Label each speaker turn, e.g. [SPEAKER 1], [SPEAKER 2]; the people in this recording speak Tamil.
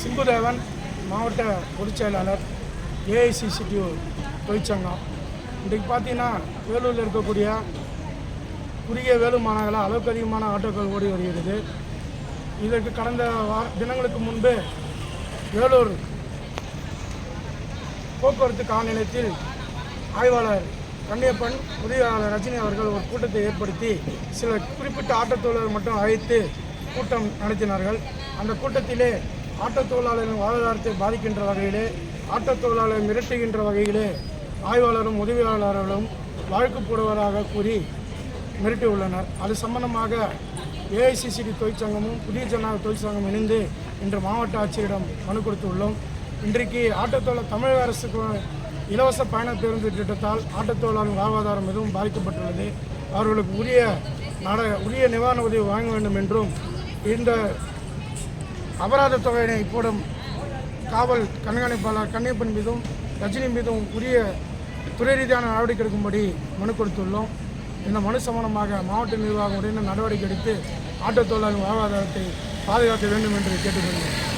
[SPEAKER 1] சிம்புதேவன் மாவட்ட பொதுச் செயலாளர் ஏஐசிசிடியூ தொழிற்சங்கம். இன்றைக்கு பார்த்தீங்கன்னா வேலூரில் இருக்கக்கூடிய குறுகிய வேலூர் மாநகரில் அளவுக்கு அதிகமான ஆட்டோக்கள் ஓடி வருகிறது. இதற்கு கடந்த வார தினங்களுக்கு முன்பு வேலூர் போக்குவரத்து காலநிலையத்தில் ஆய்வாளர் கண்ணியப்பன் உதவியாளர் ரஜினி அவர்கள் ஒரு கூட்டத்தை ஏற்படுத்தி சில குறிப்பிட்ட ஆட்டோ மட்டும் அழைத்து கூட்டம் நடத்தினார்கள். அந்த கூட்டத்திலே ஆட்டத் தொழிலாளர்களின் வாழ்வாதாரத்தை பாதிக்கின்ற வகையிலே ஆட்டத் தொழிலாளரை மிரட்டுகின்ற வகையிலே ஆய்வாளரும் உதவியாளர்களும் வழக்கு போடுவதாக கூறி மிரட்டியுள்ளனர். அது சம்பந்தமாக ஏஐசிசிடி தொழிற்சங்கமும் புதிய ஜனநாயக தொழிற்சங்கம் இணைந்து இன்று மாவட்ட ஆட்சியரிடம் மனு கொடுத்துள்ளோம். இன்றைக்கு ஆட்டோ தமிழக அரசுக்கு இலவச பயண பேருந்து திட்டத்தால் ஆட்டத்தொழிலாளர் வாழ்வாதாரம் மிகவும் பாதிக்கப்பட்டுள்ளது. அவர்களுக்கு உரிய நட உரிய நிவாரண உதவி வழங்க வேண்டும் என்றும் இந்த அபராத தொகையினை போடும் காவல் கண்காணிப்பாளர் கண்ணியப்பன் மீதும் ரஜினி மீதும் உரிய துறை ரீதியான நடவடிக்கை எடுக்கும்படி மனு கொடுத்துள்ளோம். இந்த மனு சம்பந்தமாக மாவட்ட நிர்வாகம் உடனே நடவடிக்கை எடுத்து ஆட்டோ தொழிலாளர் வாழ்வாதாரத்தை பாதுகாக்க வேண்டும் என்று கேட்டுக்கொள்கிறேன்